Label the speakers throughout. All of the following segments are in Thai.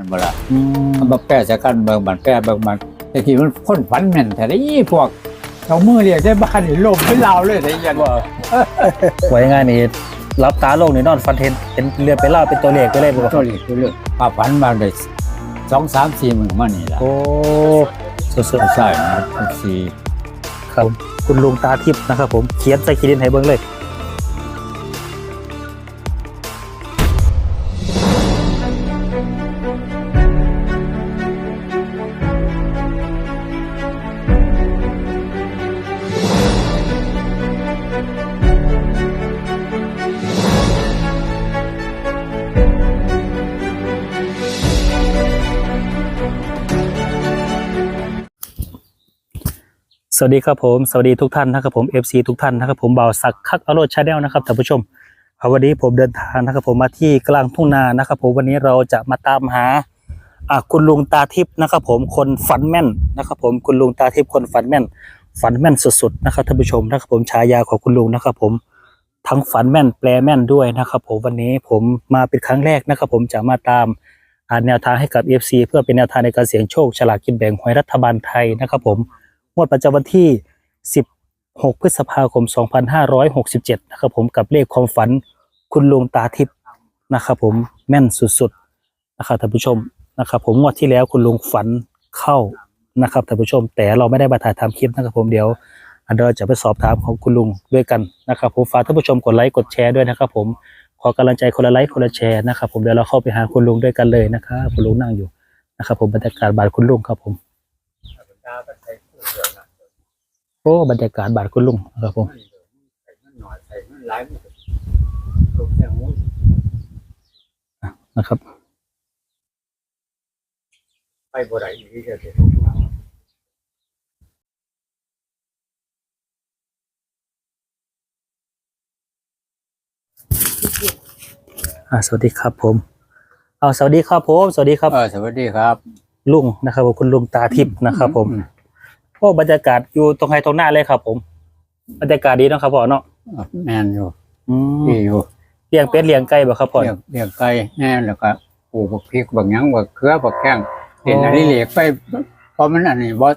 Speaker 1: มันบ่ละ
Speaker 2: อืม
Speaker 1: มันมาแปะใส่กันเบิ่งมันแปะเบิ่งมันแต่ที่มันพ่นฝันแม่นแต่นี่พวกเอามือเรียกใช้บ้านนี่ลมเป็นลาวเลยไอ้ยันว่า
Speaker 2: ไว้ง่ายนี่รับตาโลกนี่นอนฟันเห็นเห็นเรือไปเล่าเป็นตัวเลขไปเลยบ่ค
Speaker 1: ตั
Speaker 2: รั
Speaker 1: ว
Speaker 2: บ
Speaker 1: นี้คือเรื่องป้าฝันมาได้สองสามสี่หมื่นมานี่ละ
Speaker 2: โอ้สุด
Speaker 1: ใช่นะทุกสี่
Speaker 2: ๆครับคุณลุงตาทิพย์นะครับผมเขียนใส่ขีดินให้เบิ่งเลย สวัสดีครับผมสวัสดีทุกท่านนะครับผม FC ทุกท่านนะครับผมบ่าวสักคักอโรชาแนลนะครับท่านผู้ชมวันนี้ผมเดินทางนะครับผมมาที่กลางทุ่งนานะครับผมวันนี้เราจะมาตามหาคุณลุงตาทิพย์นะครับผมคนฝันแม่นนะครับผมคุณลุงตาทิพย์คนฝันแม่น ฝันแม่นสุดๆนะครับท่านผู้ชมนะครับผมฉายาของคุณลุงนะครับผมทั้งฝันแม่นแปลแม่นด้วยนะครับผมวันนี้ผมมาเป็นครั้งแรกนะครับผมจะมาตามแนวทางให้กับ FC เพื่อเป็นแนวทางในการเสี่ยงโชคฉลากกินแบ่งหวยรัฐบาลไทยนะครับผม วดประจำวันที่ 16 พฤษภาคม 2567 นะครับผมกับเลขความฝันคุณลุงตาทิพย์นะครับผมแม่นสุดๆนะครับท่านผู้ชมนะครับผมงวดที่แล้วคุณลุงฝันเข้านะครับท่านผู้ชม แต่เราไม่ได้มาถ่ายทำคลิปนะครับผมเดี๋ยวอันเราจะไปสอบถามของคุณลุงด้วยกันนะครับผมฝากท่านผู้ชมกดไลค์กดแชร์ด้วยนะครับผมขอกำลังใจคนละไลค์คนละแชร์นะครับผมเดี๋ยวเราเข้าไปหาคุณลุงด้วยกันเลยนะครับคุณลุงนั่งอยู่นะครับผมบรรยากาศบานคุณลุงครับผม โอ้บรรยากาศบาดคุณลุงครับผม
Speaker 1: หน่อยใส่มันหลายมันตกแต่หู
Speaker 2: นะครับ
Speaker 1: ไปบ่ได้อีกเด้อ
Speaker 2: อ่าสวัสดีครับผมเอาสวัสดีครับผม สวัสดีครับ
Speaker 1: เออสวัสดีครับ
Speaker 2: ลุงนะครับผมคุณลุงตาทิพย์นะครับผม
Speaker 1: อื
Speaker 2: โอ้บรรยากาศอยู่ตรงไฮตรงหน้าเลยครับ ผมบรรยากาศดีเนาะครับพ่อเนาะ
Speaker 1: อะแม่นอยู่
Speaker 2: อืม
Speaker 1: ดีอยู่
Speaker 2: เลี้ยงเป็ดเลี้ยงไก่บ่ครับพ่อ
Speaker 1: เลี้ยงเลี้ยงไก่แน่แล้วก็ปลูกบักพริกบักหยังบักเขือบักแข้งเป็นอันนี้เหล็กไปเพราะมันอันนี้บ่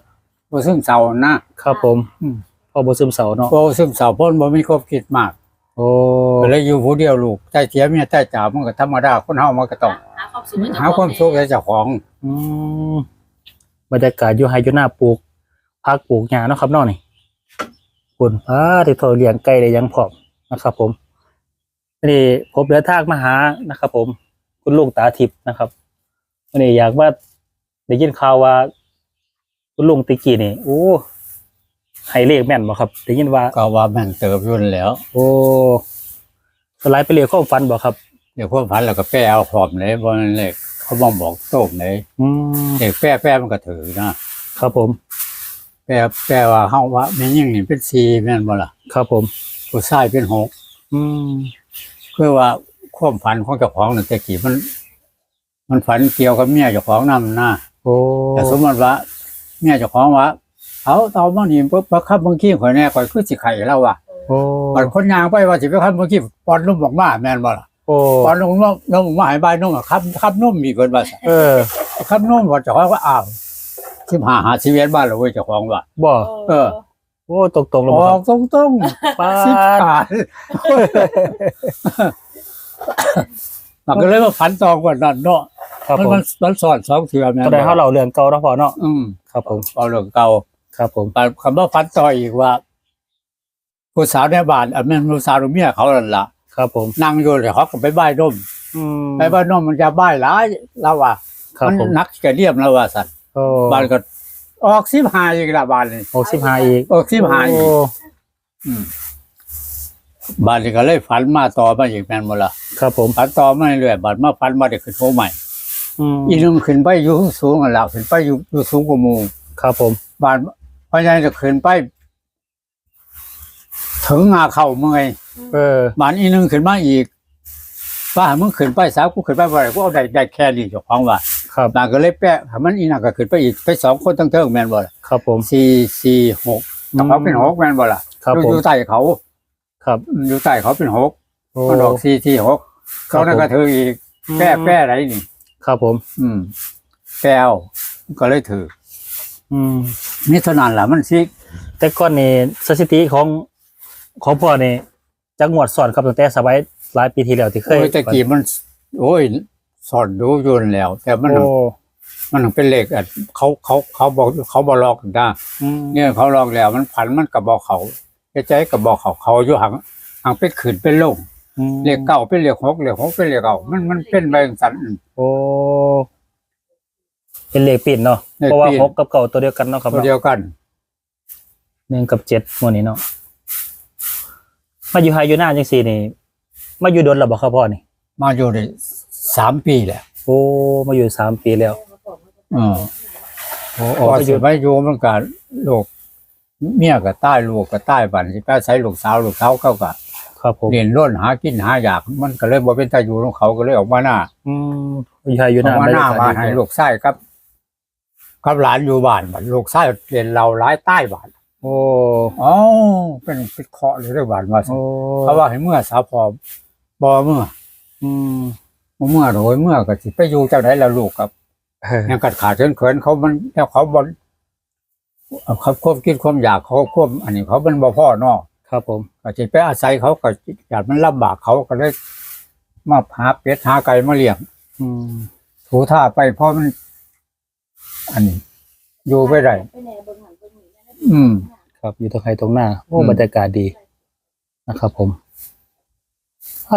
Speaker 1: บ่ซึมเศร้านะครับ
Speaker 2: ผม
Speaker 1: อืม
Speaker 2: พ่อบ่ซึมเศร้าเนาะ
Speaker 1: บ่ซึมเศร้าเพราะบ่มีความคิดมาก
Speaker 2: โอ้
Speaker 1: ก็เลยอยู่ผู้เดียวลูกใต้เทียมเนี่ยใต้จ่ามันก็ธรรมดาคนเฮามันก็ต้อง
Speaker 3: หาความสุขให้เจ้
Speaker 1: หาความสุขให้เจ้าของ
Speaker 2: อืมบรรยากาศอยู่ไฮอยู่หน้าปลูก พักปลูกหญ้าเนาะครับเนาะนี่คุณพาที่โทรเลี้ยงไก่ได้อยังพร้อมนะครับ ผมนี่ผมเดินทางมาหานะครับ ผม คุณลุงตาทิพย์นะครับวันนี้อยากว่าได้ยินข่าวว่า คุณลุงติกี้นี่โอ้ให้เลขแม่นบ่ครับได้ยินว่า
Speaker 1: ก็ว่าแม่นเติบอยู่นั่นแหล้ว
Speaker 2: โอ้สไลด์ไปเรียกความฝันบ่ครับ
Speaker 1: เดี๋ยวพวกพันแล้วก็แป้เอาพร้อมเลยบ่นั่นเลยเขาบ่บอกโต้มเลย
Speaker 2: อืม
Speaker 1: เด็กแป้แป้มันก็ถือนะครับ
Speaker 2: ผม
Speaker 1: แป้แป้ว่าเฮาว่าแม่นยิ่งนี่เป็น4แม่นบ่ล่ะ
Speaker 2: ครับผม
Speaker 1: ผู้ชายเป็นหก
Speaker 2: อืม
Speaker 1: คือว่าความฝันของเจ้าของนั่นแต่กี้มัน มันฝันเกี่ยวกับเมียเจ้าของนำนะ
Speaker 2: โอ้
Speaker 1: แต่สมมติว่าเมียเจ้าของว่าเอาเตามานี่ปุ๊บบักคับบางทีข่อยแน่ข่อยคือสิไข่แล้วว่ะ
Speaker 2: โอ้
Speaker 1: บัดคนยางไปว่าสิไปคับบางทีปอนนุ่มออกมาแม่นบ่ล่ะ
Speaker 2: โอ้
Speaker 1: ปอนนุ่มนุ่มนุ่มออกมาให้บายนุ่มอะครับครับนุ่มมีเพิ่นว่าซั่น
Speaker 2: เออ
Speaker 1: ครับนุ่มว่าเจ้าของว่าอ้าว สิบห้าหาชีวิตบ้านแล้วเว้ยเจ้าของว่า
Speaker 2: บ่
Speaker 1: เออ
Speaker 2: โอ้ตรงตรงๆ
Speaker 1: อ
Speaker 2: แล้วบ่ค
Speaker 1: อ
Speaker 2: รั
Speaker 1: ก
Speaker 2: บ
Speaker 1: ตรง
Speaker 2: ป้า
Speaker 1: ๆสิบ
Speaker 2: ด
Speaker 1: ขาดมันก็เลยมาฝันตองกว่านั้นเนาะ
Speaker 2: ครับ
Speaker 1: มัน
Speaker 2: ผม
Speaker 1: มันมันสอนสองเทือแม่น
Speaker 2: ก็ได้เฮาเราเรื่องเก่าเนาะพ่อเนาะ
Speaker 1: อืม
Speaker 2: ครับผม
Speaker 1: เอาเรื่องเก่า
Speaker 2: ครับผม
Speaker 1: ปคำว่าฟันต่ออีกว่าผู้สาวในบ้านอันนั้นผู้สาวเมียเขานั่นล่ะ
Speaker 2: ครับผม
Speaker 1: นั่งอยู่เลยเขาก็ไปบ้ายนม
Speaker 2: อืม
Speaker 1: ไปบ้ายนมมันจะบ้ายหลายแล้วว่า
Speaker 2: ครับ
Speaker 1: มัน
Speaker 2: ผม
Speaker 1: นักกระเดียมแล้วว่าสัตว์
Speaker 2: โอ้
Speaker 1: บ้านก็ออกสิบหาอีกละบ้านนี่
Speaker 2: หกสิบห้าอีก
Speaker 1: ออกสิบหาอีก
Speaker 2: โอ้
Speaker 1: อืมบ้านนี่ก็เลยฝันมาต่อมาอีกแม่นหมดละ
Speaker 2: ครับผม
Speaker 1: ฝันต่อมาเรื่อยๆบ้านมาฝันมาได้ขึ้นโมใหม่
Speaker 2: อืม
Speaker 1: อีนึงขึ้นไปอยู่สูงกันแล้วขึ้นไปอยู่อยู่สูงกว่าหมู่
Speaker 2: ครับผม
Speaker 1: บ้านเพราะฉะนั้นจะขึ้นไป ถึงงาเข่าเมื่อย
Speaker 2: เออ
Speaker 1: บ้านอีนึงขึ้นมาอีกว่ามึงขึ้นไปสาวกูขึ้นไปบ่ได้กูเอาได้ได้แค่นี้เจ้าของว่า
Speaker 2: ครับ
Speaker 1: บางก็เลยแปะให้มันอีน่ะก็ขึ้นไปอีกไปสองคนตั้งเทิงแม่นบ่ล่ะ
Speaker 2: ครับผม
Speaker 1: สี่สี่หกแต่เขาเป็นหกแม่นบ่ล่ะ
Speaker 2: ครับ
Speaker 1: อยู่
Speaker 2: ผม
Speaker 1: อยู่ใต้เขา
Speaker 2: ครับ
Speaker 1: อยู่ใต้เขาเป็นหก
Speaker 2: โอ้
Speaker 1: มันออกสี่ที่หก
Speaker 2: ครับ
Speaker 1: เขานั่น
Speaker 2: ผม
Speaker 1: ก็ถืออีกแป้แป้อะไรนี่
Speaker 2: ครับผม
Speaker 1: อืมแก้วก็เลยถือ
Speaker 2: อืม
Speaker 1: นี่เท่านั้นแหละมันสิ
Speaker 2: แต่ก่อนนี่สถิติของของพ่อนี่จักงวดสอนครับตั้งแต่สมัยหลายปีที่แล้วที่เคย
Speaker 1: โอ้ยตะกี้มัน โอ้ย สอนดูอยุ่นนแล้ว แต่มัน
Speaker 2: โอ้
Speaker 1: มันเป็นเหล็กอะเขาเขาเขาบอกเขาบอกลอกนะ
Speaker 2: อืม
Speaker 1: เนี่ยเขาลอกแล้ว มันผันมันกับบอกเขาใจกับบอกเขาเขาอยู่ห่างห่างเป็นขืนเป็นลง
Speaker 2: อืม
Speaker 1: เลขเก้าเป็นเลขหกเลขหกเป็นเลขเก้ามันมันเป็นใบสัน
Speaker 2: โอ้ เป็นเลขปิดเนาะ
Speaker 1: เลขปิ่น
Speaker 2: เพราะว่าหกกับเก่าตัวเดียวกันเนาะครับ
Speaker 1: ตัว
Speaker 2: เนาะ
Speaker 1: เดียวกัน
Speaker 2: หนึ่งกับเจ็ดหมวดนี้เนาะ มาอยู่ไฮอยู่หน้าจังสี่นี่ มาอยู่โดนหรอบอกครับพ่อนี่
Speaker 1: มาอยู่ได้ สามปีแหละ
Speaker 2: โอ้มาอยู่สามปีแล้ว
Speaker 1: อืม
Speaker 2: โอ้
Speaker 1: พอ
Speaker 2: มาอ
Speaker 1: สิ
Speaker 2: ยู่
Speaker 1: ไปอยู่มันก็ลูกเมียก็ใต้ลูกก็ใต้บันสิไปใช้ลูกสาวลูกสาวเขาก็
Speaker 2: ครับผม
Speaker 1: เรียนร่นหากินหาอยาก มันก็เลยบ่เป็นตาอยู่ของเขาก็เลยออกมาหน้า
Speaker 2: อืมอยู่ไฮอยู่ห
Speaker 1: ออ
Speaker 2: น้าก
Speaker 1: มาหน้า
Speaker 2: บรรยกศ
Speaker 1: มา
Speaker 2: ดี
Speaker 1: ให้ลูกชายครับครับหลานอยู่บ้านบัดลูกชายเรียนเราร้ายใต้บ้าน
Speaker 2: โอ้
Speaker 1: อ๋อเป็นเป็นเคาะเลยเรื่องบ้านว่า
Speaker 2: โอ้
Speaker 1: เขาว่าให้เมื่อสาวพอบ่เมื่อ
Speaker 2: อืม
Speaker 1: บ่ เมื่อโดยเมื่อก็สิไปอยู่จังไดล่ะลูกครับ
Speaker 2: เออ
Speaker 1: ยังกัดขาดเขินเขินเขามันแล้วเขาบนเขาควบคิดความอยากเขาควบอันนี้เขาเป็นบ่พ่อเนอ
Speaker 2: ครับผม
Speaker 1: ก็จะไปอาศัยเขาก็อยากมันลำบากเขาก็เลยมาหาเป็ดหาไก่มาเลี้ยง
Speaker 2: อืม
Speaker 1: ถูท่าไปเพราะมัน อันนี้อยู่ไปได้อืม
Speaker 2: ครับอยู่ตรงไฮตรงหน้าโอ้
Speaker 1: อืม
Speaker 2: บรรยากาศดีนะครับผมถ้า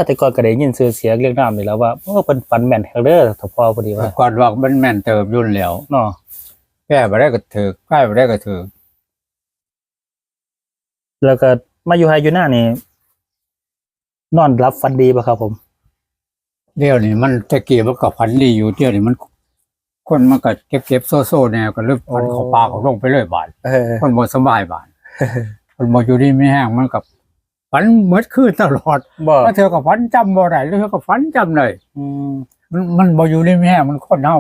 Speaker 2: แต่ก่อนก็ได้ยินเสียงเสียงเรียกน้ำนี่แล้วว่าโอ้เป็นฝันแม่นแฮกเดอร์ถ้าพอพอดีว่า
Speaker 1: ก่อนว่ามันแม่นเติบยุ่นแล้ว
Speaker 2: เนาะ
Speaker 1: แก้ไปได้ก็ถือใกล้ไปได้ก็ถือ
Speaker 2: แล้วก็มาอยู่ไฮอยู่หน้านี่นอนรับฟันดีป่ะครับ ผม
Speaker 1: เดี๋ยวนี้มันตะกี้มันก็พันดีอยู่เดี๋ยวนี้มัน คนมันก็เก็บเก็บโซ่โซ่แนวก็เริ่มพันเขาปลาเขาลงไปเลยบาด
Speaker 2: เออ
Speaker 1: คนบ่สบายบาดคนบ่อยู่ดีไม่แห้งมันกับ ฝันเหมือนคืนตลอด
Speaker 2: บ่
Speaker 1: แล้วเธอก็ฝันจำบ่ได้แล้วเธอก็ฝันจำเลย
Speaker 2: อืม
Speaker 1: มันมันบ่อยู่ดีไม่แห้งมันคนเฮา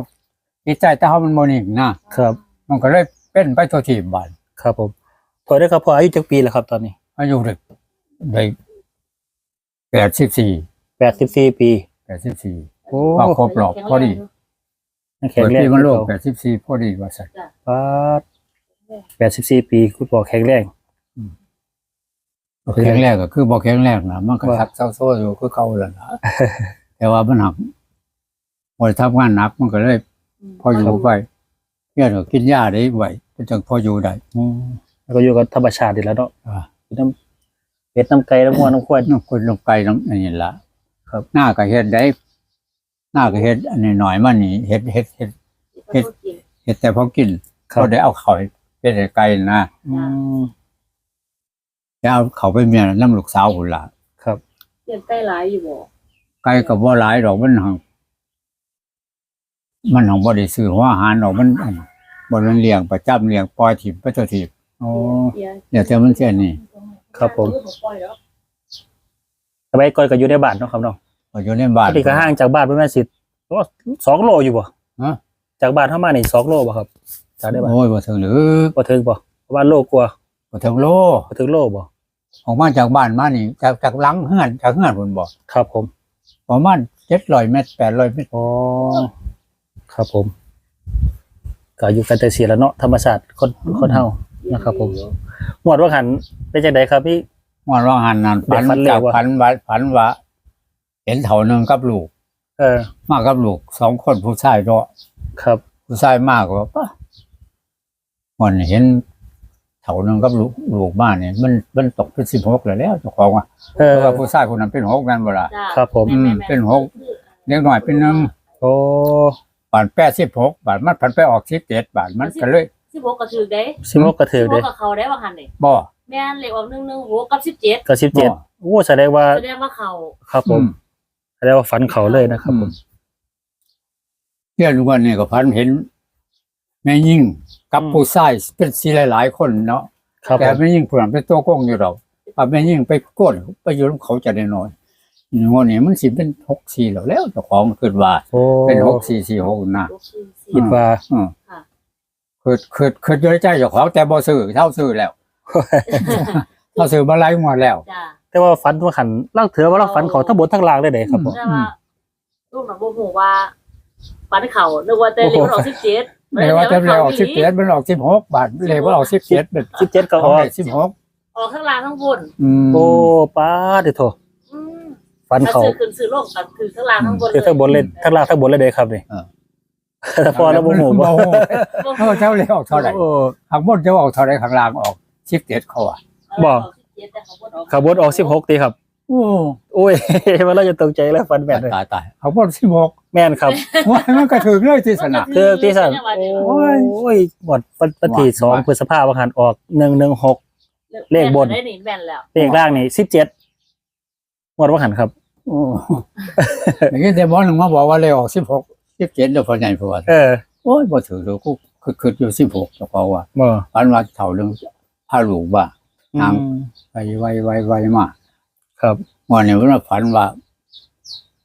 Speaker 1: จิตใจแต่เฮามันบ่นิ่งนะครับ มันก็เลยเป็นไปตัวทีบาด
Speaker 2: ครับผมพอได้ครับพออายุจักปีแล้วครับตอนนี้
Speaker 1: อายุได้ได้84
Speaker 2: แปดสิบสี่ปี
Speaker 1: 84
Speaker 2: โอ้
Speaker 1: ว่าครบรอบพอดี
Speaker 2: แข็
Speaker 1: เกิ
Speaker 2: ง
Speaker 1: ด
Speaker 2: แรง
Speaker 1: ปีมันโลก84พอดีว่าซั่น
Speaker 2: ป้าแปดสิบสี่ปี คุณพ่อแข็งแรง
Speaker 1: แข็งแรงก็คือบ่แข็งแรงนะมันก็
Speaker 2: ว่า
Speaker 1: ทักเศร้าโซ่อยู่คือเก่าแล้วนะแต่ว่ามันหักพอทำงานหนักมันก็เลย พออยู่ไปเนี่ยก็กินยาได้ไหวก็จังพออยู่ได้
Speaker 2: อืมแล้วก็อยู่กับธรรมชาติดีแล้วเนาะ
Speaker 1: อ่า
Speaker 2: กินน้ำเป็ดน้ำไก่น้ำงัวน้ำควาย
Speaker 1: น้ำคนลงไกลน้ำอันนี้ละ
Speaker 2: ครับ
Speaker 1: หน้าก็เฮ็ดได้หน้าก็เฮ็ดอันนี้หน่อยมันนี่เฮ็ดเฮ็ดเฮ็ดเฮ็ดแต่พอกิน
Speaker 2: ครั
Speaker 1: เขา
Speaker 2: บ
Speaker 1: ได้เอาเขาไปเป็นไกลนะ
Speaker 2: อืม
Speaker 1: จะ เอาเขาไปเมียน้ำลูกสาวหุ่นละ
Speaker 2: ครับ
Speaker 3: เปลี่ยนไต้หลายอยู่บ่
Speaker 1: ไกลกับว่าหลายดอกมันหังมันหังบ่ได้ซื้อหัวอาหารดอกมันอันบ่มันเลี้ยงประจำเลี้ยงปล่อยถิ่มไปตัวถิ่ม
Speaker 2: อ๋อ
Speaker 3: เปลี่ยน
Speaker 1: เดี๋ยวแต่มันเช่นนี่
Speaker 2: ครับผม
Speaker 3: ปล่อยแล้ว
Speaker 2: สมัยก่อนก็อยู่ในบ้านเนาะครับเนาะ
Speaker 1: พออยู่ในบ้าน
Speaker 2: ปกติก็ห่างจากบ้านประมาณสิว่าสองโลอยู่บ่
Speaker 1: ฮะ
Speaker 2: จากบ้านเข้ามานี่สองโลบ่ครับจากได้บ้าน
Speaker 1: โอ้ยบ่ถึงหรือ
Speaker 2: บ่ถึงบ่ประมาณโลกว่า
Speaker 1: บ่ถึงโล
Speaker 2: บ่ถึงโลบ่
Speaker 1: ออกมาจากบ้านมานี่จากจากหลังเฮือนจากเฮือนพุ่นบ่
Speaker 2: ครับผม
Speaker 1: ประมาณ700เมตร800เมตร
Speaker 2: อ๋อครับผมก็อยู่กันแต่เสียแล้วเนาะธรรมชาติคนคนเฮานะครับ ผมหมวดว่าหันเป็นจังไดครับพี่
Speaker 1: ว่าว่าหันนั่น
Speaker 2: เด็
Speaker 1: ฝั
Speaker 2: ก
Speaker 1: น
Speaker 2: ฝันเร็
Speaker 1: จาวก
Speaker 2: อะ
Speaker 1: ฝันว่าฝันว่าเห็นเถาหนึงกับลูก
Speaker 2: เออ
Speaker 1: มากับลูกสองคนผู้ชายเนาะ
Speaker 2: ครับ
Speaker 1: ผู้ชายมากกว่าปะวันเห็น เถาหนึงกับลูกลูกบ้านเนี่ยมันมันตกเป็น16แล้วแล้วเจ้าของว่า
Speaker 2: เออ
Speaker 1: เพราะว่าผู้ชายคนนั้นเป็นหกแม่นบ่ล่ะ
Speaker 3: จ้า
Speaker 2: ครับผม
Speaker 1: อืมเป็นหก เล็กน้อยเป็นหนึง
Speaker 2: โอ้
Speaker 1: บาท86บาทมันพันไปออก17บาทมันก็เลย
Speaker 3: สิบหกก็ถือได้
Speaker 2: สิบหกกระถื
Speaker 3: สิ
Speaker 2: อบ
Speaker 3: ห
Speaker 2: เด้
Speaker 3: กกับเขาได้ว่าหันเลย
Speaker 1: บ่
Speaker 3: แม่นเลขออกหนึ่งหนึ่งหกกับสิบเจ็ด
Speaker 2: กับสิบเจ็ด
Speaker 1: บ่
Speaker 2: โอ้แสดงว่า
Speaker 3: แสดงว่าเขา
Speaker 2: ครับผม
Speaker 1: อืม
Speaker 2: แสดงว่าฝันเขาเลยนะครับผม
Speaker 1: เที่ยลูกวันนี่ก็พันเห็น แม่ยิ่ง กับ
Speaker 2: อืม
Speaker 1: ผู้ชายเป็นสีหลาย ๆ คนเนาะ
Speaker 2: ครับ
Speaker 1: แต่
Speaker 2: ผม
Speaker 1: แม่ยิ่งผู้นั้นเป็นตัวโกงอยู่เราถ้าแม่ยิ่งไปโก้นไปอยู่กับเขาจะได้น้อยงวดนี้มันสิเป็นหกสี่แล้วแล้วเจ้าของคิดว่า
Speaker 2: โอ้
Speaker 1: เป็นหกสี่สี่หกนะ
Speaker 3: หกสี่สี่
Speaker 2: คิดว่า
Speaker 1: อืม
Speaker 3: ค่ะ
Speaker 1: คือคือคืออยู่ในใจเจ้าของแต่บ่ซื้อเท่าซื้อแล้วเท่าซื้อมาหลายงวดแล้ว
Speaker 3: จ้า
Speaker 2: แต่ว่าฝันว่าขันเล่าเถือว่าเราฝันเขาทั้งบนทั้งล่างได้เลยครับผม
Speaker 3: แต่ว่าลูกหนูบอกว่าฝันเข่านึกว่าแต่เลขมันออกสิบเจ็ด
Speaker 1: เลยว่าจะเลขออกสิบเจ็ดมันออกสิบหกบาทเลขว่าออกสิบเจ็ดเป็น
Speaker 2: สิบเจ็ดก็
Speaker 1: ข
Speaker 2: อ
Speaker 1: อง
Speaker 2: อก
Speaker 1: เลขสิบหก
Speaker 3: ออกข้างล่างข้างบน
Speaker 1: อืม
Speaker 2: โอ้ป้าเดี๋ยวโถ
Speaker 3: อืม
Speaker 2: ฟัน
Speaker 3: ถ้า
Speaker 2: เขา
Speaker 3: ซื้อขึ้นซื้อลงกันคือข้างล่างข้างบน
Speaker 2: คือทั้งบนเลยทั้งล่างทั้งบนเลยเด้ครับนี่แต่พอแล้วโมโหบ่
Speaker 1: โอ้โหเจ้าเลขออกเท่าไหร่
Speaker 2: โอ้
Speaker 1: ข้างบนจะออกเท่าไหร่ข้างล่างออกสิบเจ็ดเขาอะ
Speaker 2: บอก
Speaker 3: สิบเจ็ดแต่ข้างบนออก
Speaker 2: ขับรถออกสิบหกตีครับ
Speaker 1: โอ้
Speaker 2: โอ้ยมันเราจะตกใจแล้วฟันแบ
Speaker 1: ตา
Speaker 2: บ
Speaker 1: ย
Speaker 2: เลย
Speaker 1: ตายตายข้างบนสิบหก
Speaker 2: แม่นครับ
Speaker 1: ว่ามันกระถึงเลยที่สนาม
Speaker 2: คือที่สั่น
Speaker 1: โอ้ย
Speaker 2: โอ้ยหมดปฏิสอง
Speaker 1: ว่า
Speaker 2: พฤษภาคมหันออกหนึ่งหนึ่งหกเลขบน
Speaker 3: ได้หนีแม่นแล้ว
Speaker 2: เลขล่างนี่สิบเจ็ดหมดว่าหันครับ
Speaker 1: โอ้อย่างนี้เดมอนหนึ่งมาบอกว่าเลขออกสิบหกสิบเจ็ดเดี๋ยวพอใหญ่พอ
Speaker 2: เออ
Speaker 1: โอ้ยบ่ถือเลยกูคือคืออยู่สิบหกเฉพาะว่า
Speaker 2: บ่
Speaker 1: ปันว่าเท่าเรื่องพาลูกว่า
Speaker 2: อื
Speaker 1: นาง
Speaker 2: ม
Speaker 1: ไวไวไวไวมาก
Speaker 2: ครับ
Speaker 1: วันนี้ว่าฝันว่า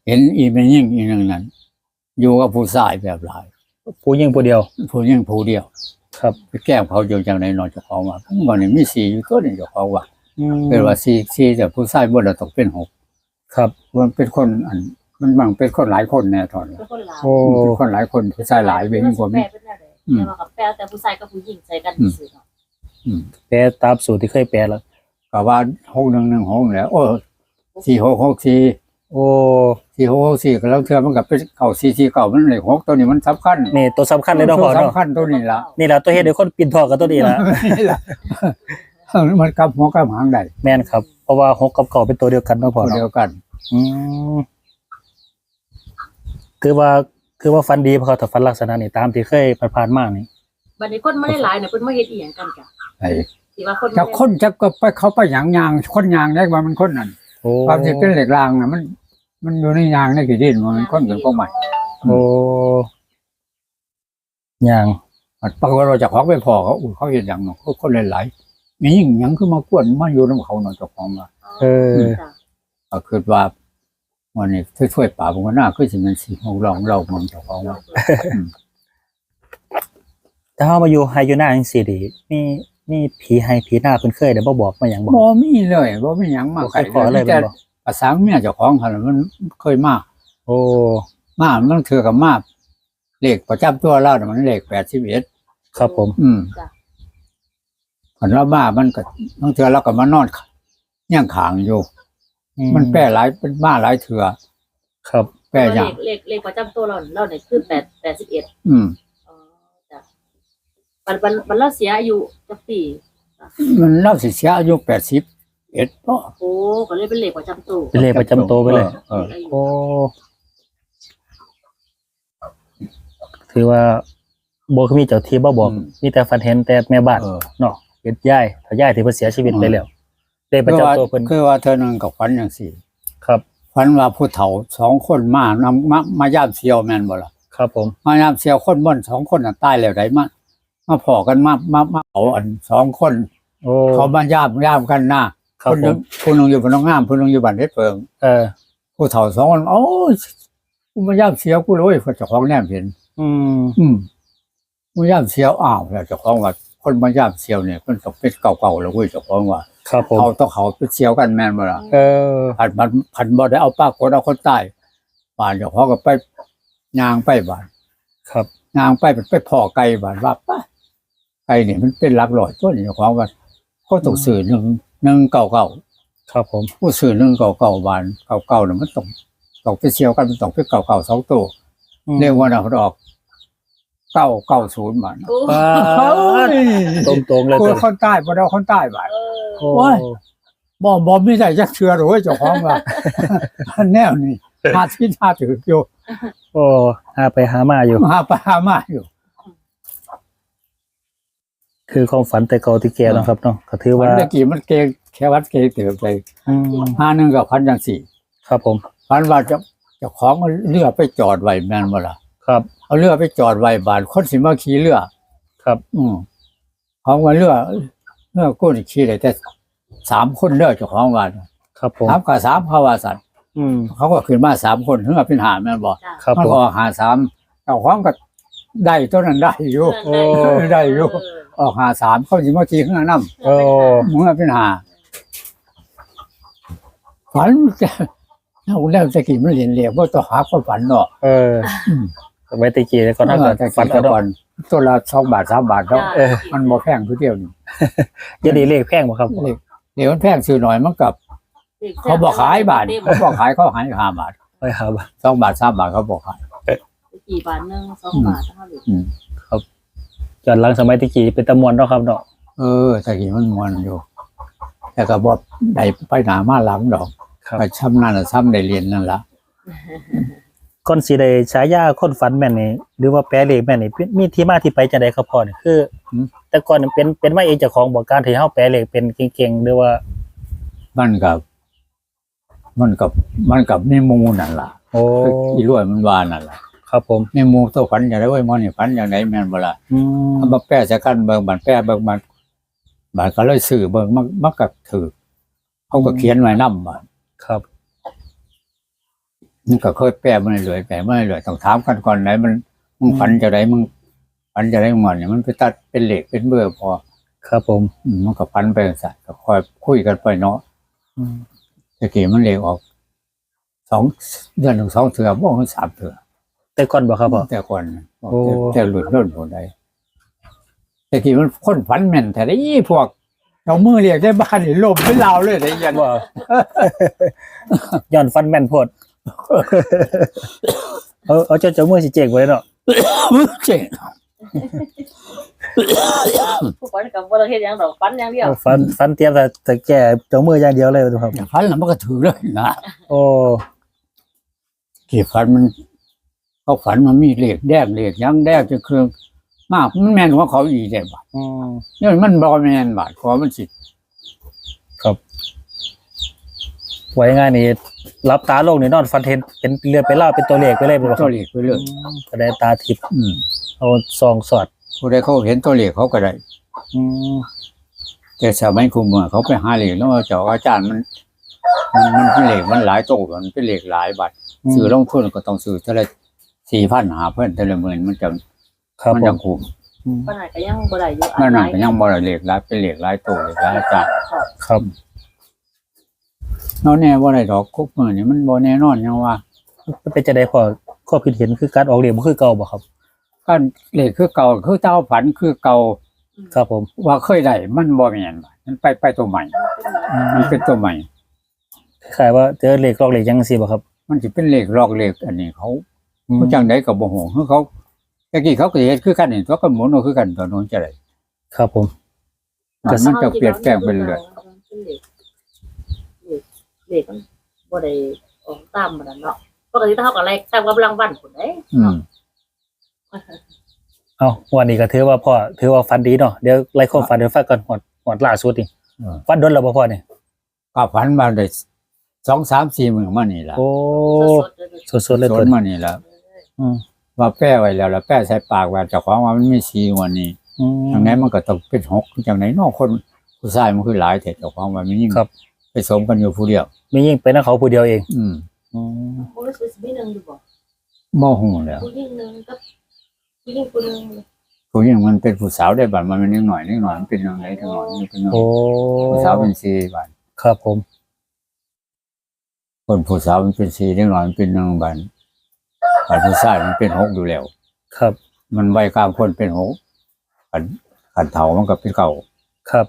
Speaker 1: เห็นอีเป็นยิ่งอีหนึ่งนั้น อยู่กับผู้ชายแบบหลาย
Speaker 2: ผู้ยิงผู้เดียว
Speaker 1: ผู้ยิ่งผู้เดียว
Speaker 2: ครับ
Speaker 1: ไปแก้มเขาอยู่จังในนอนเจ้าของว่าวันนี้มีสี่อยู่ก็นี่เจ้าของว่า
Speaker 2: อืม
Speaker 1: เป็นว่าสี่สี่แต่ผู้ชายบ่ได้ตกเป็นหก
Speaker 2: ครับ
Speaker 1: มันเป็นคนอันมันบางเป็นคนหลายคนแน่ทอน
Speaker 3: เป็นคนลาว
Speaker 2: โอ้
Speaker 1: เป็นคนหลายคนผู้ชายหลายเว้นกว่า
Speaker 3: แปล
Speaker 1: นี้
Speaker 3: เป็นอะไร
Speaker 1: อืม
Speaker 3: แต่ว่ากับแปลแต่ผู้ชายกับผู้หญิงใส่กันซื่อๆเนาะ
Speaker 2: แปลตามสูตรที่เคยแปลแล้ว
Speaker 1: ก็ว่าหกหนึ่งหนึ่งหกแล้วโอ้สี่หกหกสี่
Speaker 2: โอ้
Speaker 1: สี่หกหกสี่ก็แล้วเทือมันกับเป็นเก่าสี่สี่เก่ามันเลยหกตัวนี้มันสำคัญ
Speaker 2: นี่ตัวสำคัญเลยเนาะ
Speaker 1: ตั
Speaker 2: พ่
Speaker 1: ว
Speaker 2: อเนาะ
Speaker 1: สำคัญตัวนี้ละ
Speaker 2: นี่แหละตัวเฮ็ดให้คนปินทองกับตัวนี้ละ
Speaker 1: นี่ล่ะเออมันกับหัวกับหางได้
Speaker 2: แม่นครับ เพราะว่าหกกับเก่าเป็นตัวเดียวกันเนาะพ่อ
Speaker 1: ตัวเดี
Speaker 2: เนาะ
Speaker 1: ยวกัน
Speaker 2: อืมคือว่าคือว่าฟันดีเพราะเขาถ้าฟันลักษณะนี้ตามที่เคยผ่านๆมานี่
Speaker 3: บัดนี้คนไม่ได้หลายเนี่ยเพิ่นมาเฮ็ดอีหยังกันจ้ะ
Speaker 1: ไอ้
Speaker 3: ที่ว่าคน
Speaker 1: จะคนจะก็ไปเขาไปหยางยางคนยางได้ว่ามันคนนั่น
Speaker 2: โอ้
Speaker 1: ความจริงเป็นเหล็กรางนะมัน มันอยู่ในยางในกี่ดินมันคนกันก็ใหม่
Speaker 2: โอ้ย่าง
Speaker 1: ปรากฏเราจะของไปพอเขาอุ้ยเขาเห็นอย่างหนึ่งเขาคนหลายๆนี่ยิ่งหยังคือมากวนมาอยู่น้ำเขาหน่อยเจ้าของว่า
Speaker 2: เออ
Speaker 3: จ้ะ
Speaker 1: ก็คือว่าวันนี้ช่วยๆป่าบางคนหน้าคือสิมันสีของเราเราเมืองเจ้าของว่า
Speaker 2: ถ้าเฮามาอยู่ไฮอยู่หน้าจังซี่ดิมี มีผีไฮผีหน้าเพิ่นเคยได้บ่บอกมาหยังบ่
Speaker 1: บ่มีเลยบ่มีหยังมา
Speaker 2: บ่เคยขอเลย
Speaker 1: แต่
Speaker 2: แม่นบ่
Speaker 1: ภาษาเมียเจ้าของเขาน่ะมันเคยมา
Speaker 2: โอ้
Speaker 1: มามันถือกับมาเลขประจำตัวเราน่ะมันเลขแปดสิบเอ็ด
Speaker 2: ครับผม
Speaker 1: อืมผลเรามามันก็บางเถื่อเราก็มานอนย่างขางอยู่
Speaker 2: อื
Speaker 1: มันแปรหลายเป็นมาหลายเถื่อ
Speaker 2: ครับ
Speaker 1: แปรอย่าง
Speaker 3: เลขเลขประจำตัวเราเราเนี่ยคือ8 81
Speaker 1: อืม
Speaker 3: อ๋อจ้ะ บัดบัดบัดเราเสียอายุจักปี
Speaker 1: มันเล่าสิเสียอายุแปดสิบเอ็ดก็
Speaker 3: โอ้ก็เลยเป็นเลขประจำตัว
Speaker 2: เป็นเลขประจำตัวไปเลย
Speaker 1: เออ
Speaker 2: โอ้ ถือว่าบ่คือมีเจ้าที่บ่บอก
Speaker 1: อืม
Speaker 2: มีแต่ฝันเห็นแต่แม่บ้าน
Speaker 1: เออ
Speaker 2: เนาะเป็นยายถ้ายายที่เพิ่นเสียชีวิตไปแล้วเลขป
Speaker 1: คื
Speaker 2: ระ
Speaker 1: อว่า
Speaker 2: จำตัวเพิ่น
Speaker 1: คือว่าเธอนึงกับฝันอย่างสี่
Speaker 2: ครับ
Speaker 1: ฝันว่าผู้เฒ่าสองคนมานำมามายามเสียวแม่นบ่ล่ะ
Speaker 2: ครับผม
Speaker 1: มายามเสียวคนบ่นสองคนน่ะตายแล้วได้มา มาพอกันมามามาเอาอันสองคน
Speaker 2: โอ้
Speaker 1: เขามายามยามกันหน้า
Speaker 2: ครับ
Speaker 1: คนห
Speaker 2: ผ
Speaker 1: นึง
Speaker 2: ม
Speaker 1: คนหนึงอยู่บนน้องงามคนหนึงอยู่บ้านเพชรเพิง
Speaker 2: เออ
Speaker 1: ผู้เฒ่าสองคนโอ้ยกูมายามเสียวกูเลยคนเจ้าของแนมเห็น
Speaker 2: อืม
Speaker 1: อืมมายามเสียวอ้าวแล้วเจ้าของว่าคนมายามเสียวเนี่ยคนตกเป็นเก่าๆแล้วเว้ยเจ้าของว่า
Speaker 2: ครับผม
Speaker 1: เขาต้องเขาไปเสียวกันแม่นบ่ล่ะ
Speaker 2: เออ
Speaker 1: ผันมันผันบ่ได้เอาปากกดเอาคนใต้บ้านเจ้าของก็ไปย่างไปบ้าน
Speaker 2: ครับ
Speaker 1: ย่างไปมันไปพ่อไก่บ้านว่าป้า ไก่เนี่ยมันเป็นหลักร้อยตัวนี่เจ้าของว่าเขาต้องซื้อหนึ่งหนึ่งเก่าๆ
Speaker 2: ครับผม
Speaker 1: ผู้ซื้อหนึ่งเก่าเก่าๆบานเก่าเก่าๆเนี่ยมันต้องต้องไปเชียวกันมันต้องไปเก่าเก่าๆสองตัว
Speaker 2: อืม
Speaker 1: เรียกว่าน่ะเขาออกเก้าเก้าศูนย์บาท
Speaker 3: โอ้
Speaker 2: ปาดตรงๆเลย
Speaker 1: ค
Speaker 2: ตัวน
Speaker 1: คนใต้บ่ได้คนใต้บาท
Speaker 3: เออ
Speaker 2: โอ้
Speaker 1: โอ้ยบ่บ่มีได้จักเชื่อหรอกเว้ยเจ้าของว่าแนวนี้หาที่หาถืออยู่
Speaker 2: โอ้หาไปหามาอยู่
Speaker 1: หาไปหามาอยู่
Speaker 2: คือความฝันแต่เก่าที่แกเนาะครับเนาะก็ถือ
Speaker 1: วั
Speaker 2: ว่า
Speaker 1: นตะกี้มันเกงแค่วัดเกงเติบไป
Speaker 2: อืม
Speaker 1: ห้าหนึงกับพันจังสี่
Speaker 2: ครับผม
Speaker 1: พันว่าเจะเจ้าของเอาเรือไปจอดไว้แม่นบ่ล่ะ
Speaker 2: ครับ
Speaker 1: เอาเรือไปจอดไว้บานคนสิมาขี่เรือ
Speaker 2: ครับ
Speaker 1: อืมของว่าเรือเรือกู้นี่ขี่ได้แต่สามคนเรือเจ้าของว่า
Speaker 2: ครับผม
Speaker 1: สามกับสามเขาว่าสัตว์
Speaker 2: อืม
Speaker 1: เขาก็ขึ้นมาสามคนเรือเป็นหาแม่นบอก
Speaker 3: จ้ะ
Speaker 2: ครับ
Speaker 1: มัน
Speaker 2: ผม
Speaker 1: ก็ออกหาสามเจ้าของก็ได้ตัวนั้นได้อยู่
Speaker 2: โอ้
Speaker 1: ได้อยู่ออ กหาสามเขาสิมาขี่ข้างน้
Speaker 2: โอ้ำ
Speaker 1: เมื่อเป็นหาฝันจะเอาแล้วตะกี้มันเรียนเรียกว่าต่อหาความฝันเนาะ
Speaker 2: เออ
Speaker 1: อืม
Speaker 2: ไว้ตะกี้แล้วก็ถ้าเกิด
Speaker 1: แต่
Speaker 2: ฝัน
Speaker 1: แต่
Speaker 2: ก็
Speaker 1: ก่อนตัวละสองบาทสามบาทเนาะ
Speaker 2: เออ
Speaker 1: มันบ่แพงทุกเดียวนี่
Speaker 2: จะดีเลขแพงบ่ครับ
Speaker 1: เลขเดี๋ยวมันแพงซื้อหน่อยมันกับ เขาบอกขายบาทเขาบอกขายเขาขายห้าบาท
Speaker 2: ไม่ครับ
Speaker 1: สองบาทสามบาทเขาบอกขาย
Speaker 3: กี่บาทหนึงสองบาทเท่าไหร่
Speaker 1: อืม
Speaker 2: ย้อนหลังสมัยตะกี้เป็นตะมวนเนาะครับเนาะ
Speaker 1: เออแต่กี้มันมวนอยู่ แต่ก็บอกได้ไปหนามาหลังดอก
Speaker 2: ครับ
Speaker 1: ก็ช้ำนั่นน่ะช้ำได้เรียนนั่นละ
Speaker 2: ก่อนสิได้ฉายาคนฝันแม่นนี่หรือว่าแปลเลขแม่นนี่เป็นมีที่มาที่ไปจังไดครับพ่อนี่คือ แต่ก่อนนี่เป็นเป็นมาเองเจ้าของบอกการที่เฮาแปลเลขเป็นเก่งๆหรือว่า
Speaker 1: มันกับ มันกับมันกับในหมูนั่นล่ะ
Speaker 2: โอ้
Speaker 1: อีรวยมันว่านั่นล่ะ
Speaker 2: ครับผม
Speaker 1: ในหมูตัวฝันอย่างไรเว้ยมันนี่ฝันอย่างไรแม่นบ่ล่ะ
Speaker 2: อืม
Speaker 1: เอามาแปะใส่กันเบิ่งบันแปะเบิ่งบันบันก็เลยซื้อเบิ่งมันมันก็ถือเขาก็เขียนไว้นำบัน
Speaker 2: ครับ
Speaker 1: มันก็เคยแปะมาเรื่อยๆแปะมาเรื่อยๆต้องถามกันก่อนไหนมันมึงฝันจะไรมึงฝันจะไรมึงเนี่ยมันไปตัดเป็นเหล็กเป็นเบื่อพอ
Speaker 2: ครับผม
Speaker 1: อืมมันก็ฝันไปสัตว์ก็คอยคุยกันไปเนาะ
Speaker 2: อืม
Speaker 1: ตะกี้มันเหล็กออกสองเดือนหนึ่งสองเถื่อบ่ถึงสามเถื่อ
Speaker 2: แต่ก่อนบ่ครับพ่อ
Speaker 1: แต่ก่อน
Speaker 2: โอ้
Speaker 1: แต่แต่หลุดล้นหัวใดตะกี้มันคนฝันแม่นแต่ได้พวกเอามือเรียกได้บ้านนี่ลมเป็นลาวเลยได้ยัน
Speaker 2: บ่ ย้อนฟันแม่นโพด เอาเอาเจ้าเจ้ามือสิเจ๊กไว้เนาะ
Speaker 1: เจ๋ง
Speaker 3: ผู้ฝันกับบ่ได้เฮ็ดหยังดอกฝันอย่างเดียว
Speaker 2: ฟันฟันเตรียมแต่แต่แก่เจ้ามืออย่างเดียวเลยครับ
Speaker 1: ฝันแล้วมันก็ถือเลยนะ
Speaker 2: โอ้
Speaker 1: กี่ฝันมัน เขาฝันมันมีเหล็กแดงเหล็กยังแดงจะเครื่องมากมันแม่นของเขาอีได้บาด
Speaker 2: อืม
Speaker 1: เนี่ยมันบอแม่นบาดขอมันสิ
Speaker 2: ไว้ง่ายนี่รับตาโลกนี่นอนฟันเห็นเป็นเรือไปเล่าเป็นตัวเลขไปเลยบ่ค
Speaker 1: ตั
Speaker 2: รั
Speaker 1: ว
Speaker 2: บ
Speaker 1: เหล็กไปเรื่อย
Speaker 2: ก็ได้ตาทิพย์
Speaker 1: อืม
Speaker 2: เอาซองสอด
Speaker 1: ผู้ใดเขาเห็นตัวเหล็กเขาก็ได้
Speaker 2: อืม
Speaker 1: แต่สมัยคุมเมืองเขาไปหาเหล็กแล้วว่าเจ้าอาจารย์มัน มันมันเป็นเหล็กมันหลายโตมันเป็นเหล็กหลายบาทซื้อลงทุนก็ต้องซื้อเท่าไร สี่พันหาเพื่อนเท่าไรหมื่นมันจะ
Speaker 2: ครับ
Speaker 1: มัน
Speaker 2: ผ
Speaker 1: จะ
Speaker 2: ม
Speaker 1: คุ้ม
Speaker 3: ปัญหาก็ยังบ่ได้อยู่
Speaker 1: นั่นน่ะก็ยังบ่ได้เหล็กหลายเป็นเหล็กหลายโตเหล็กหลายอาจารย์
Speaker 2: ครับ
Speaker 1: เนาะแน่บ่ได้ดอกคุกมือนี่มันบ่แน่นอนยังว่า
Speaker 2: เป็นจะได้พอข้อคิดเห็นคือการออกเหรียญบ่คือเก่าบ่ครับ
Speaker 1: การเหล็กคือเก่าคือเจ้าฝันคือเก่า
Speaker 2: ครับผม
Speaker 1: ว่าเคยได้มันบ่แม่นบาดมันไปไปตัวใหม่ มันเป็นตัวใหม่
Speaker 2: คล้ายๆว่าเจอเหล็กลอกเหล็กยังซี่บ่ครับ
Speaker 1: มันสิเป็นเหล็กลอกเหล็กอันนี้เขา
Speaker 2: อืม
Speaker 1: เขาจังไดก็บ่ฮู้คือเขาตะกี้เขาก็เฮ็ดคือกันนี่ตัวก็หมุนเอาคือกันตัวโน้นจะได้
Speaker 2: ครับผม
Speaker 1: มันมันจะเปลี่ยนแปลงไปเรื่อย
Speaker 3: เด็กมันบ่ได้ออกตามมันน่ะเนาะปกติถ้าเฮาก็ไล่ตามกำลังวันพุ่นเด้
Speaker 1: อืม
Speaker 2: เอาวันนี้ก็ถือว่าพ่อถือว่าฟันดีเนาะเดี๋ยวไล่ความฝันเดี๋ยวฟังก่อนหมดหมดล่าสุดนี่
Speaker 1: เออ
Speaker 2: ฟันโดนแล้วบ่พ่อนี่
Speaker 1: ก็ฝันมาได้สองสามสี่มื้อมานี่ล่ะ
Speaker 2: โอ้
Speaker 3: สดๆเลย
Speaker 2: สดๆเลย
Speaker 1: ส
Speaker 2: ตัวนนี้
Speaker 1: มานี่ล่ะ
Speaker 2: อืม
Speaker 1: ว่าแป้ไว้แล้วแล้วแป้ใส่ปากไว้เจ้าของว่ามันมีสีวันนี้
Speaker 2: อืม
Speaker 1: จังไดมันก็ต้องเป็นหกจังไดเนาะคนผู้ชายมันคือหลายแต่เจ้าของว่ามันยิ่ง
Speaker 2: ครับ
Speaker 1: ไปสมกันอยู่ผู้เดียว
Speaker 2: มียิ่งเป็นนักเขาผู้เดียวเอง
Speaker 1: อืม
Speaker 2: อืม
Speaker 3: บ่รู้สึกสิมีหนึงอยู่บ่
Speaker 1: บ่ฮู้แล้ว
Speaker 3: ผู้หญิงหนึงกับผู้หญิงคนหนึง
Speaker 1: ผู้หญิงมันเป็นผู้สาวได้บัดมันนิดหน่อยนิดหน่อยมันเป็นจังไดจังหน่อยมันเป็นจัง
Speaker 2: โอ้
Speaker 1: ผู้สาวเป็นสีบัด
Speaker 2: ครับผม
Speaker 1: คนผู้สาวมันเป็นสีนิดหน่อยมันเป็นจังบัด บัดผู้ชายมันเป็นหกอยู่แล้ว
Speaker 2: ครับ
Speaker 1: มันวัยกลางคนเป็นหกขันขันเถามันก็เป็นเก่า
Speaker 2: ครับ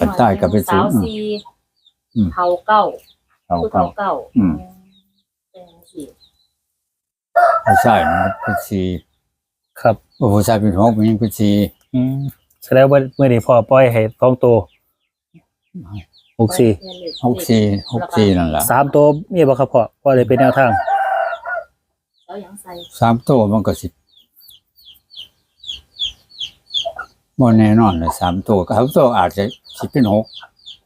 Speaker 1: ปัจจัยก็เป็นศู
Speaker 3: สานว
Speaker 1: ย์
Speaker 3: สี่
Speaker 1: อืม
Speaker 3: เฒ่าเก้า
Speaker 1: เถา
Speaker 3: ผู้
Speaker 1: เก่า
Speaker 3: เฒ่าเก้า
Speaker 1: อืม
Speaker 3: เป็นสี่
Speaker 1: ผู้ชายมันเป็นสี
Speaker 2: ครับ
Speaker 1: ผู้ชายเป็นหกมันยังเป็นสี
Speaker 2: อืมแสดงว่าเมื่อนี้พ่อปล่อยให้ท้องโตหกสี่
Speaker 1: หกสี่หกสี่นั่นแหละ
Speaker 2: สามตัวมีบ่ครับพ่อพ่อเลยเป็นแนวทาง
Speaker 3: เอาหยังใส่
Speaker 1: สามตัวมันก็สิบ่แน่นอนเลยสามตัวสามตัวอาจจะสิเป็นหก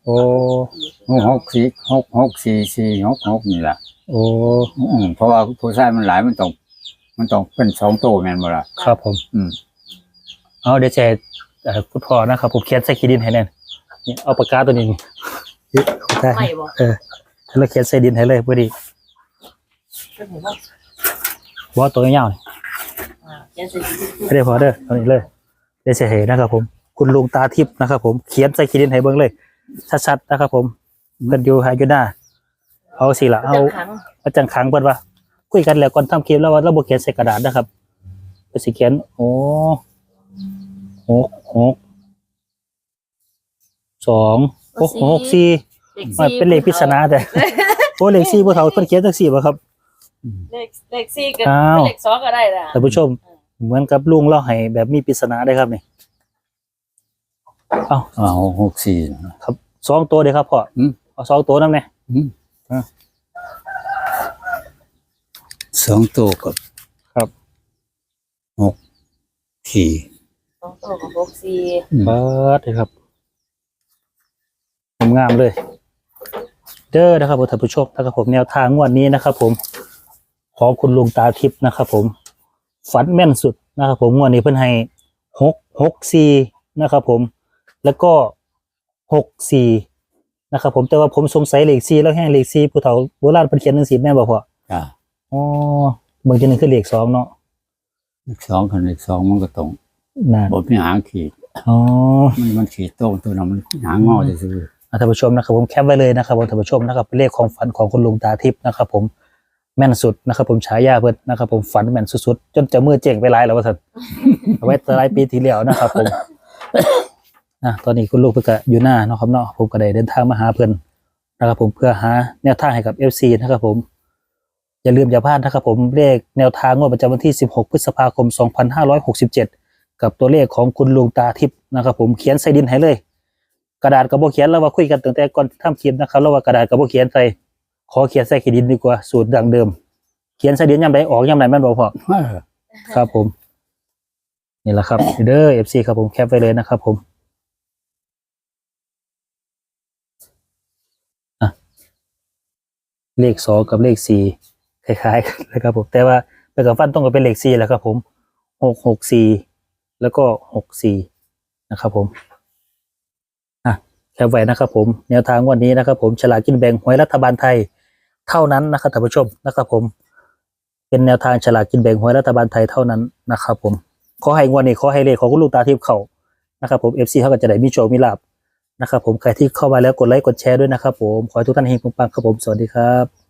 Speaker 2: โอ้
Speaker 1: หกหกสี่หกหกสี่สี่หกหกนี่แหละ
Speaker 2: โอ้
Speaker 1: อืมเพราะว่าผู้ชายมันหลายมันต้อง มันต้องเป็นสองตัวแม่นบ่ล่ะ
Speaker 2: ครับผม
Speaker 1: อืม
Speaker 2: เอาเดี๋ยวแจเอ่อคุณพ่อนะครับผมเขียนใส่ขีดินให้แน่นนี่เอาปากกาตัวนี้นี่ได้
Speaker 3: ไม่บ่
Speaker 2: เออแล้วเขียนใส่ดินให้เลยพอดี
Speaker 3: ก็เห็นว่า
Speaker 2: ว่าตัวยาวๆนี่
Speaker 3: อ่าเขียนใส่
Speaker 2: ไม่ได้พอเด้อเอานี้เลยเดี๋ยวจะเห็นนะครับผม คุณลุงตาทิพย์นะครับ ผมเขียนใส่ขีดินให้เบิ่งเลย ชัดๆนะครับ ผมเพิ่นอยู่ให้อยู่หน้าเอาสิละเอา
Speaker 3: จังขัง
Speaker 2: เอาจังขังเพิ่นว่าคุยกันแล้วก่อนทำคลิปแล้วว่าเราบ่เขียนใส่กระดาษนะครับไปสิเขียนโอ้หกหกสองหกหกสี่
Speaker 3: เลข
Speaker 2: มัน
Speaker 3: สี่
Speaker 2: เป็นเลขปริศนาแต่โอ้เลขสี่ผู้เฒ่าเพิ่นเขียนจังสี่บ่ครับ
Speaker 3: เลขเลขสี่ก็
Speaker 2: อ้าว
Speaker 3: เป็นเลขสองก็ได้ล่ะ
Speaker 2: ท่านผู้ชม เหมือนกับลุงเล่าให้แบบมีปริศนาได้ครับนี่เอา
Speaker 1: อ้าวหกสี่
Speaker 2: ครับสองตัวเดียวครับพ่ออ
Speaker 1: ม
Speaker 2: เอาสองตัวนั่นไง
Speaker 1: อืม
Speaker 2: อะ
Speaker 1: สองตัวกับ
Speaker 2: ครับ
Speaker 1: หกสี่
Speaker 3: สองตัวของหกสี่
Speaker 1: อืม
Speaker 2: เปิดเลยครับงามๆเลย เด้อนะครับผมท่านผู้ชมนะครับผมแนวทางงวดนี้นะครับ ผม ของคุณลุงตาทิพย์นะครับ ผมฝันแม่นสุดนะครับ ผมงวดนี้เพิ่นให้หกหกสี่นะครับ ผมแล้วก็หกสี่นะครับ ผมแต่ว่าผมสงสัยเลขสี่แล้วแห้งเลขสี่ผู้เฒ่าโบราณเป็นเขียนหนังสือแม่นบ่พ่อ
Speaker 1: จ้า
Speaker 2: อ๋อบางทีหนึงคือเลขสองเนาะ
Speaker 1: เลขสองกับเลขสองมันก็ตรง
Speaker 2: นั่น
Speaker 1: บนมีหางขีด
Speaker 2: อ๋อ
Speaker 1: มันมันขีดตรงตัวนั้นมันหางงอจะซื้อ
Speaker 2: อะท่านผู้ชมนะครับผมแคปไว้เลยนะครับผมท่านผู้ชมนะครับเป็นเลขของฝันของคุณลุงตาทิพย์นะครับ ผม แม่นสุดนะครับผมฉายาเพิ่นนะครับผมฝันแม่นสุดๆจนจะมือเจ๋งไปหลายแล้วว่าท่านเอาไว้หลายปีที่แล้วนะครับผมอะตอนนี้คุณลูกเพิ่นก็อยู่หน้าเนาะครับเนาะผมก็ได้เดินทางมาหาเพิ่นนะครับผมเพื่อหาแนวทางให้กับ FC นะครับผม อย่าลืมอย่าพลาดนะครับผมเลขแนวทางงวดประจำวันที่ 16 พฤษภาคม 2567 กับตัวเลขของคุณลุงตาทิพย์นะครับผมเขียนใส่ดินให้เลย กระดาษกับโบเขียนแล้วว่าคุยกันตั้งแต่ก่อนทำคลิปนะครับแล้วว่ากระดาษกับโบเขียนใส่ ขอเขียนใส่ขีดินดีกว่าสูตรดังเดิม เขียนใส่ดินยามใดออกยามใดแม่นบ่พอ
Speaker 1: เออ
Speaker 2: ครับผม นี่แหละครับเด้อเอฟซีครับผมแคปไปเลยนะครับผมอะเลขสองกับเลขสี่คล้ายๆกันนะครับผม แต่ว่าแต่กับฟันต้องก็เป็นเลขสี่แหละครับ ผมหกหกสี่แล้วก็หกสี่นะครับ ผมอะแคปไว้นะครับ ผม แนวทางวันนี้นะครับ ผมฉลากกินแบ่งหวยรัฐบาลไทย เท่านั้นนะครับท่านผู้ชมนะครับผม เป็นแนวทางฉลากกินแบ่งหวยรัฐบาลไทยเท่านั้นนะครับผมขอให้งวดนี้ขอให้เลขของคุณลูกตาทิพย์เขานะครับผมเอฟซีเขาก็จะได้มีโชคมีลาบนะครับผมใครที่เข้ามาแล้วกดไลค์กดแชร์ด้วยนะครับผมขอให้ทุกท่านเฮงปังๆครับผมสวัสดีครับ